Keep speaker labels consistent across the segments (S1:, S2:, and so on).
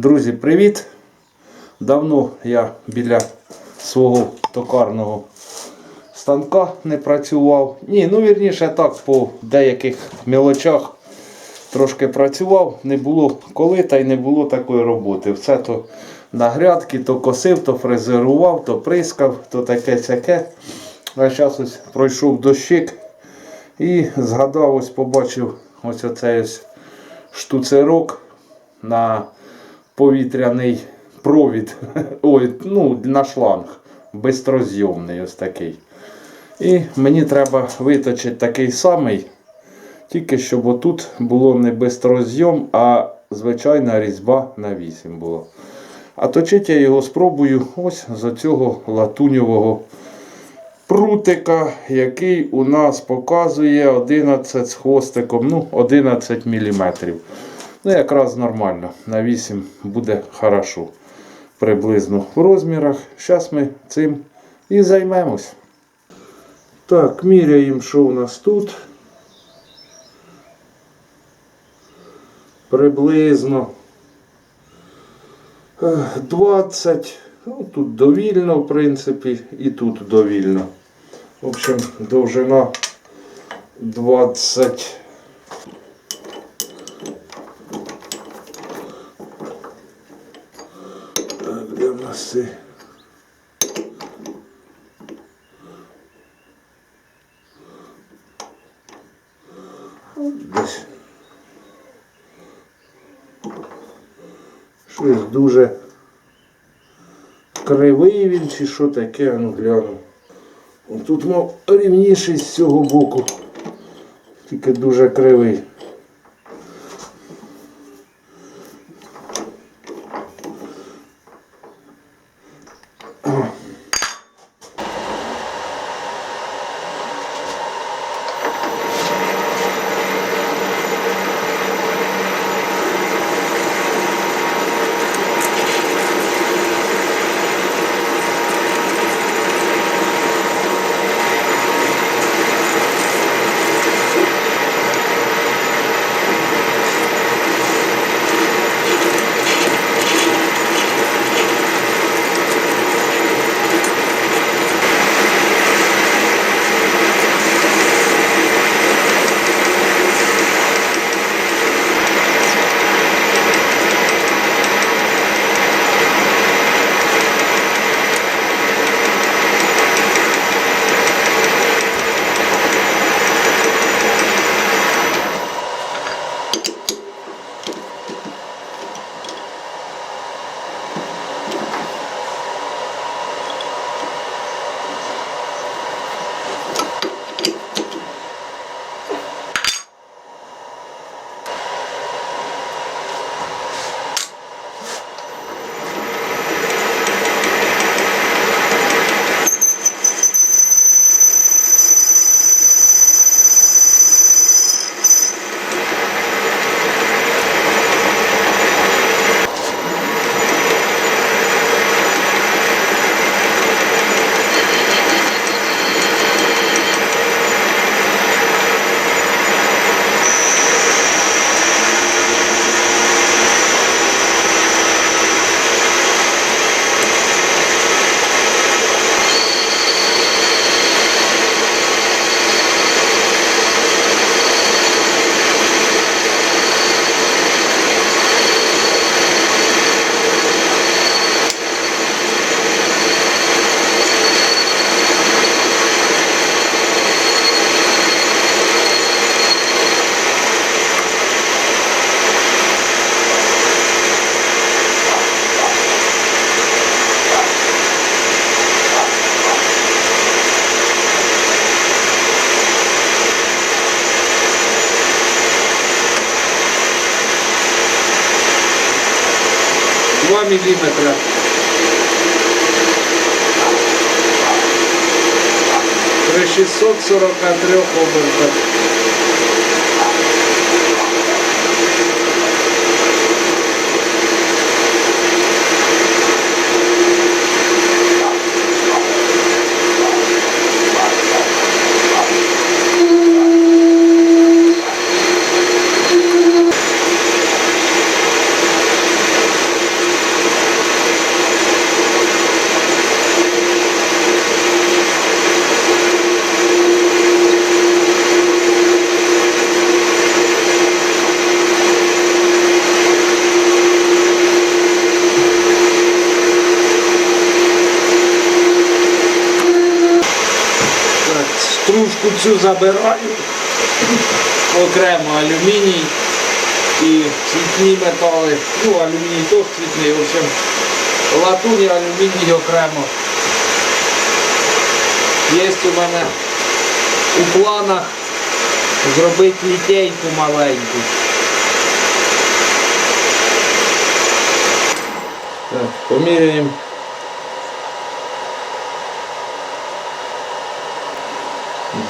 S1: Друзі, привіт! Давно я біля свого токарного станка не працював. Ні, ну вірніше так, по деяких мілочах трошки працював, не було коли та й не було такої роботи. Все то на грядки, то косив, то фрезерував, то прискав, то таке сяке. А зараз ось пройшов дощик і згадав, ось побачив ось оцей ось штуцерок на повітряний провід. Ой, ну, на шланг. Бистрозйомний ось такий. І мені треба виточити такий самий. Тільки щоб отут було не бистрозйом, а звичайна різьба на 8 була. А точити я його спробую ось з цього латуньового прутика, який у нас показує 11 з хвостиком, ну 11 мм. Ну, якраз нормально. На 8 буде хорошо. Приблизно в розмірах. Зараз ми цим і займемось. Так, міряємо, що у нас тут. Приблизно е, 20. Ну, тут довільно, в принципі, і тут довільно. В общем, довжина 20. От Десь. Щось дуже кривий він чи що таке, ну гляну. Тут мав рівніший з цього боку. Тільки дуже кривий. 643 обертах. Ручку цю забираю. Окремо алюміній і цвітні метали. Ну, алюміній теж цвітний, в общем, латунь і алюміній окремо. Є у мене у планах зробити літейку маленьку. Так, поміряємо.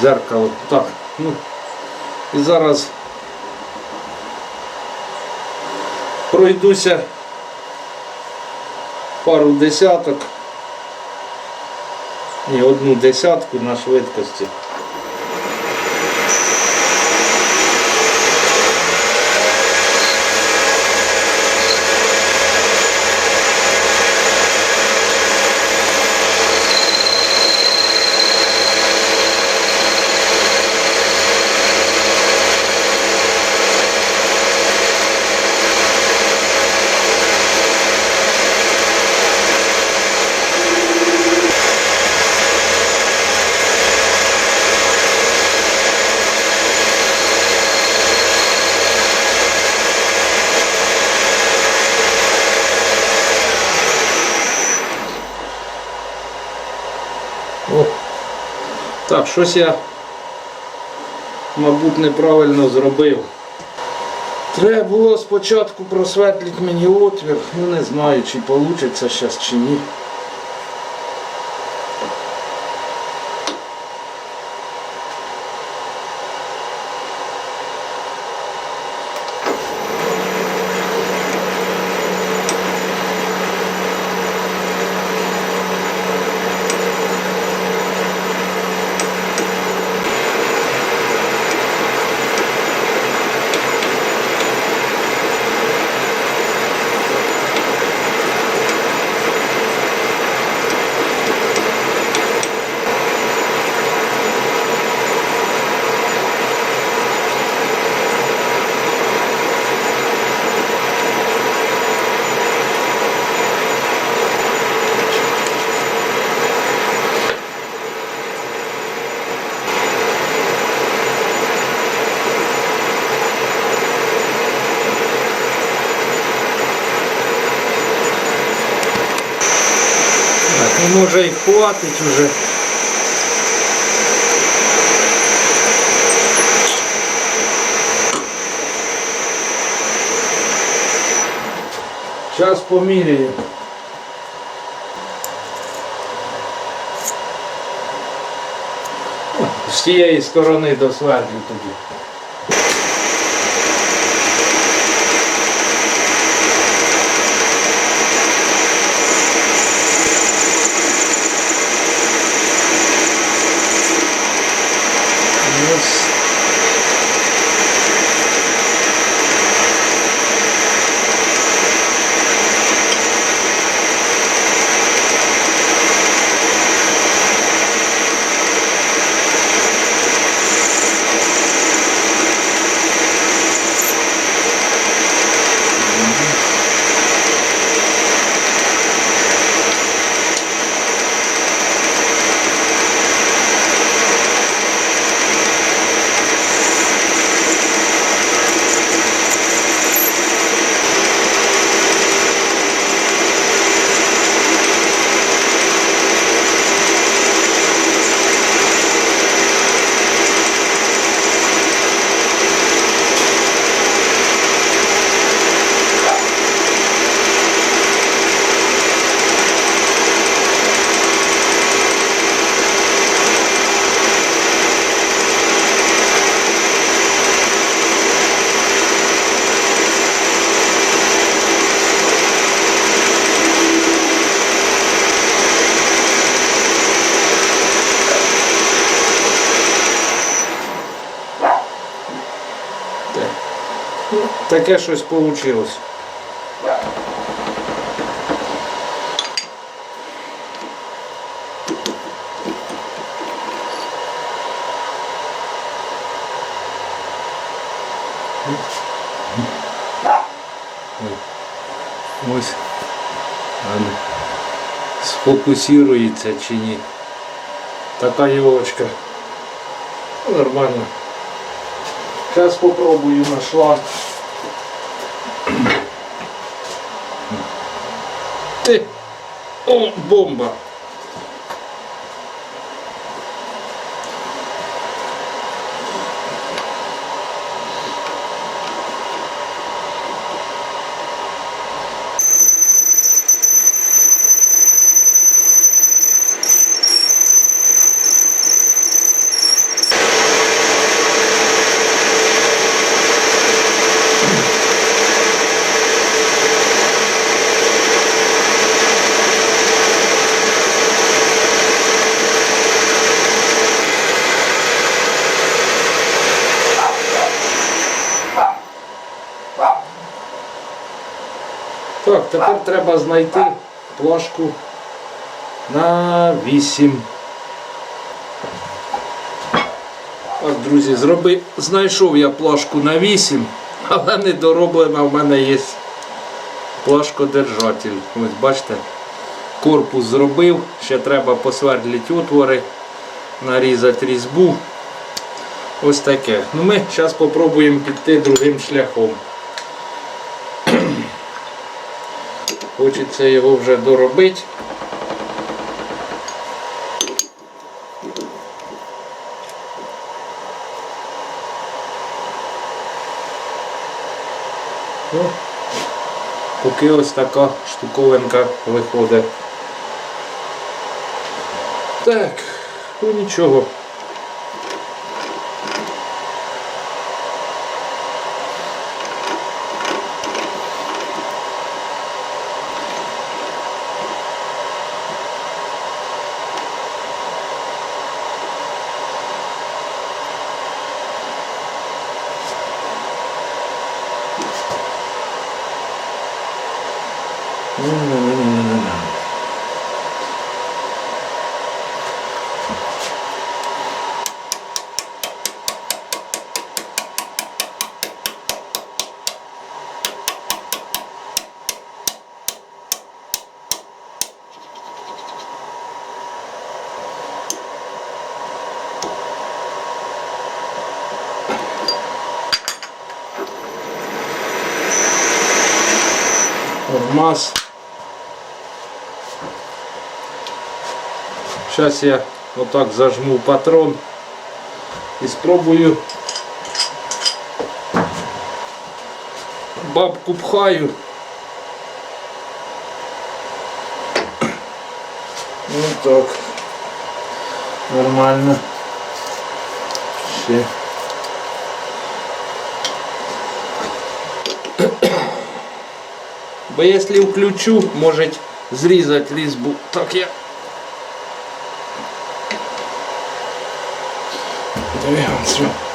S1: Дзеркало. Так, ну. І зараз пройдуся пару десяток. Ні, одну десятку на швидкості. О. Так, щось я, мабуть, неправильно зробив. Треба було спочатку просветлити мені отвір. Ну не знаю, чи вийде зараз чи ні. Так, ну може і хватить уже. Зараз поміряю. З тієї сторони до свердлю тоді. Таке щось вийшло. Ось. Сфокусується чи ні. Така йолочка Нормально. Зараз попробую на шланг. О, бомба. Тепер треба знайти плашку на 8. Так, друзі, зроби... знайшов я плашку на 8, але не дороблена в мене є плашкодержатель. Ось бачите, корпус зробив, ще треба посвердлити отвори, нарізати різьбу. Ось таке. Ну Ми зараз спробуємо піти другим шляхом. Хочеться його вже доробити. Ну, поки ось така штуковинка виходить. Так, ну нічого. Нормас. Сейчас я вот так зажму патрон и спробую бабку пхаю. Вот так. Нормально. Ще. Бо якщо включу, може зрізати різьбу. Так я. Дивимося.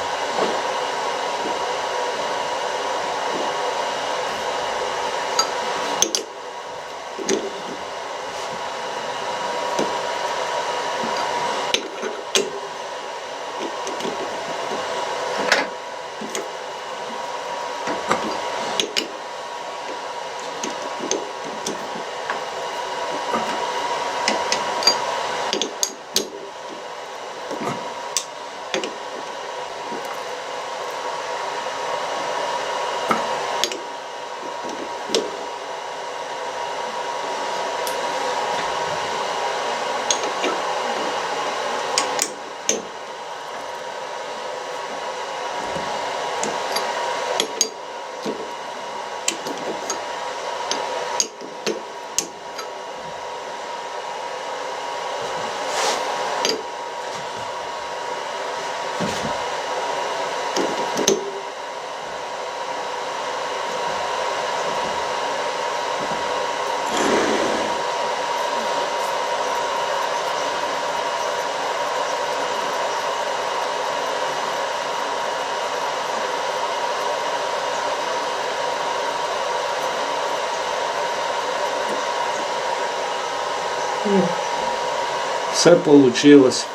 S1: Все получилось.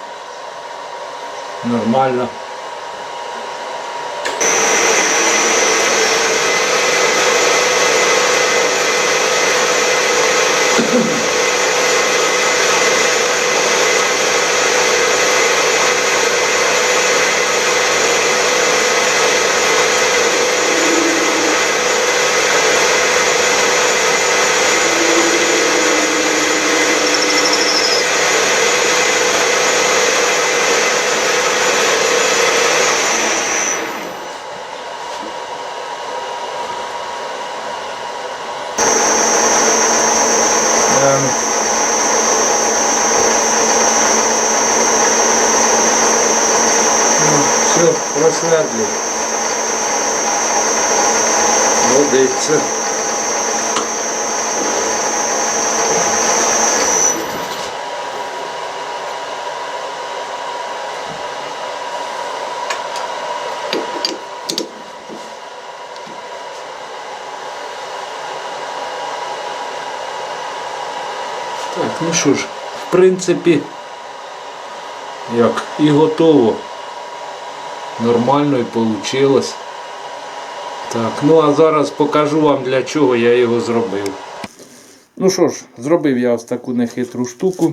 S1: Нормально. Годиться. Так, ну що ж, в принципі, як і готово. Нормально і вийшло. Так, ну а зараз покажу вам для чого я його зробив. Ну що ж, зробив я ось таку нехитру штуку.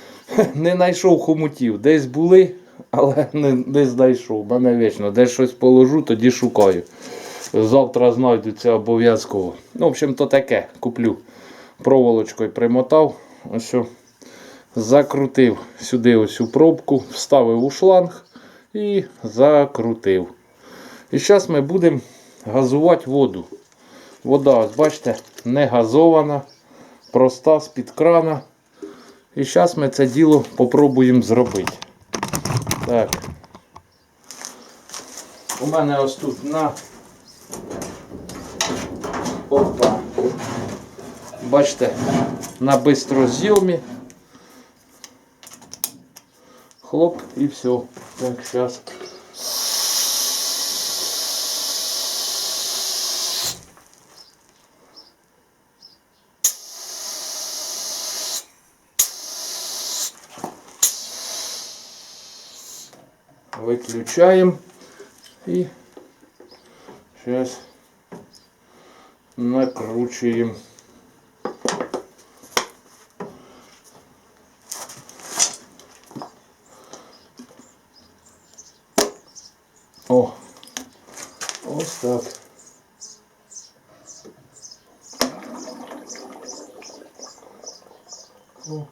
S1: Не знайшов хомутів. Десь були, але не, не знайшов. Мене вічно. Десь щось положу, тоді шукаю. Завтра знайдуться обов'язково. Ну, в общем, то таке. Куплю. Проволочкою примотав. Ось. Закрутив сюди ось цю пробку, вставив у шланг і закрутив. І зараз ми будемо газувати воду. Вода, ось бачите, не газована, проста з-під крана. І зараз ми це діло попробуємо зробити. Так. У мене ось тут на. Опа. Бачите, на бистрозйомі. Хлоп і все. Так, зараз. Выключаем и сейчас накручиваем. О, ось так. О.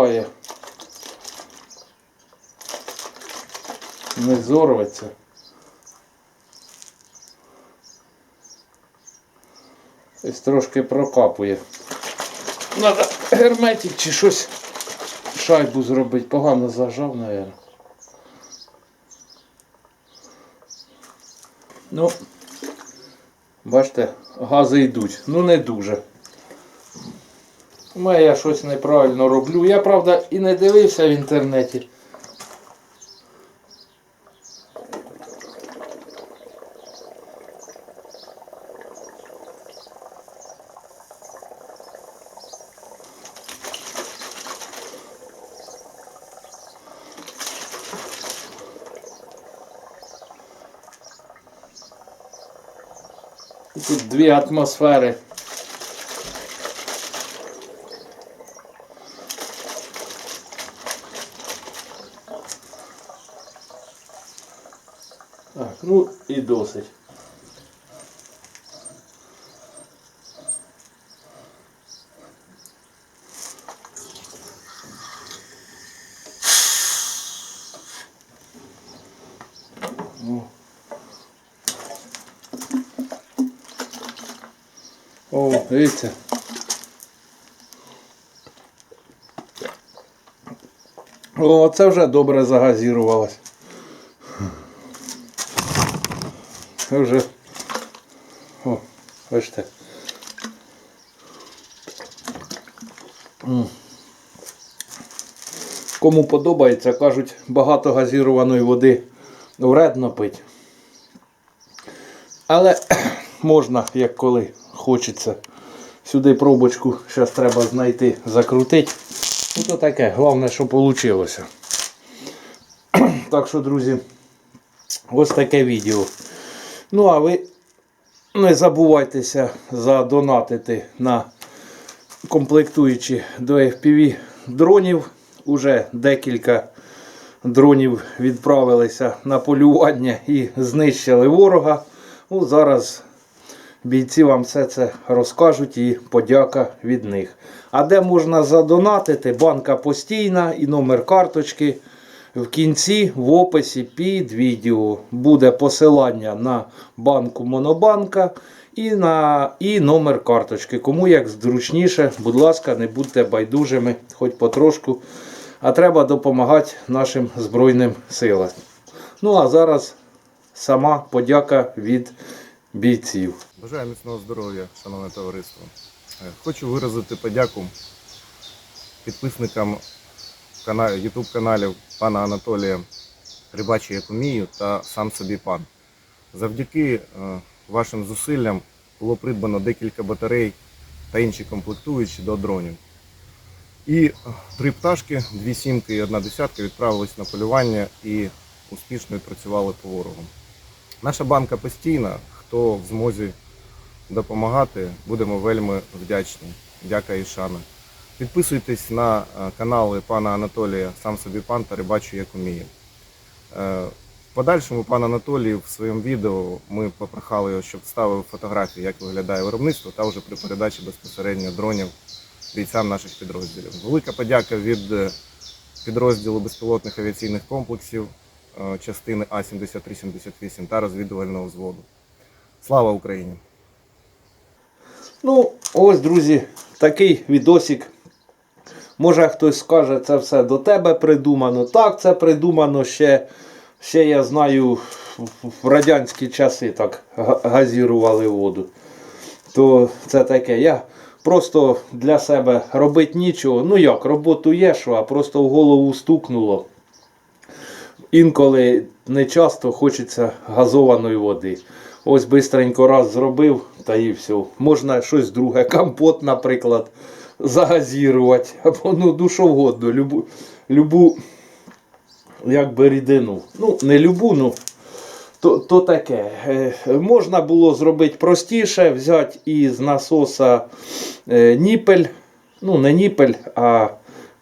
S1: Пропускає. Не зорветься. Ось трошки прокапує. Надо герметик чи щось шайбу зробити. Погано зажав, мабуть. Ну, бачите, гази йдуть. Ну не дуже. Може я щось неправильно роблю. Я, правда, і не дивився в інтернеті. Тут дві атмосфери. Досить. О. Дивіться. О, це вже добре загазірувалось. Це вже. О, бачите. Кому подобається, кажуть, багато газірованої води вредно пити. Але можна, як коли хочеться. Сюди пробочку зараз треба знайти, закрутити. Ну то таке, головне, що вийшло. Так що, друзі, ось таке відео. Ну, а ви не забувайтеся задонатити на комплектуючі до FPV дронів. Уже декілька дронів відправилися на полювання і знищили ворога. Ну, зараз бійці вам все це розкажуть і подяка від них. А де можна задонатити? Банка постійна і номер карточки. В кінці в описі під відео буде посилання на банку Монобанка І, на, і номер карточки. Кому як зручніше, будь ласка, не будьте байдужими, хоч потрошку. А треба допомагати нашим Збройним силам. Ну а зараз сама подяка від бійців.
S2: Бажаю міцного здоров'я, шановне товариство. Е, Хочу виразити подяку підписникам кана- YouTube каналів пана Анатолія Рибачі як умію та сам собі пан. Завдяки е, вашим зусиллям було придбано декілька батарей та інші комплектуючі до дронів. І е, три пташки, дві сімки і одна десятка відправились на полювання і успішно відпрацювали по ворогу. Наша банка постійна, хто в змозі допомагати, будемо вельми вдячні. Дяка і шана. Підписуйтесь на е, канали пана Анатолія, сам собі пан та рибачу як уміє. Е, В подальшому пан Анатолій в своєму відео ми попрохали його, щоб ставив фотографії, як виглядає виробництво, та вже при передачі безпосередньо дронів бійцям наших підрозділів. Велика подяка від е, підрозділу безпілотних авіаційних комплексів частини А-7378 та розвідувального взводу. Слава Україні!
S1: Ну, ось, друзі, такий відосик. Може хтось скаже, це все до тебе придумано. Так, це придумано ще, ще я знаю, в- радянські часи так га- газірували воду. То це таке. Я просто для себе робити нічого. Ну як, роботу є, що, а просто в голову стукнуло. Інколи не часто хочеться газованої води. Ось бистренько раз зробив, та і все. Можна щось друге, компот, наприклад, загазірувати. Або ну, душовгодно, любу, любу якби рідину. Ну, не любу, ну. То, то таке. Е, Можна було зробити простіше, взяти із насоса е, ніпель, ну не ніпель, а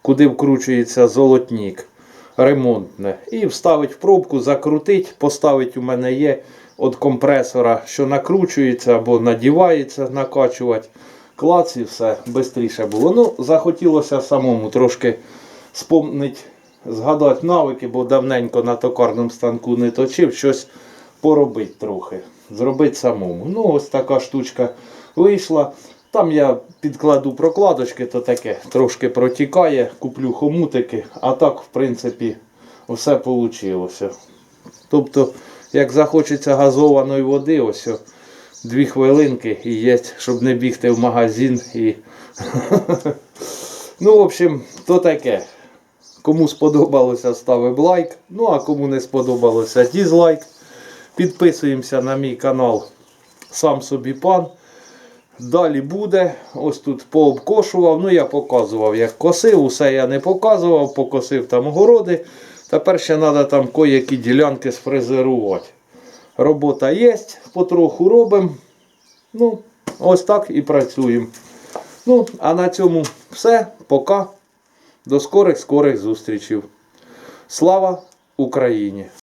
S1: куди вкручується золотник ремонтне. І вставити в пробку, закрутити, поставити у мене є від компресора, що накручується або надівається, накачувати. Клац і все швидше було. Ну, захотілося самому трошки спомнити, згадати навики, бо давненько на токарному станку не точив, щось поробити трохи. Зробити самому. Ну, ось така штучка вийшла. Там я підкладу прокладочки, то таке трошки протікає, куплю хомутики, а так, в принципі, все вийшло. Тобто, як захочеться газованої води, ось дві хвилинки і є, щоб не бігти в магазин і. ну, в общем, то таке. Кому сподобалося, ставимо лайк. Ну а кому не сподобалося, дізлайк. Підписуємося на мій канал Сам собі пан. Далі буде. Ось тут пообкошував. Ну, я показував, як косив. Усе я не показував, покосив там огороди. Тепер ще треба там кое-які ділянки сфрезерувати. Робота є, потроху робимо. Ну, ось так і працюємо. Ну, а на цьому все. Пока. До скорих скорих зустрічей. Слава Україні!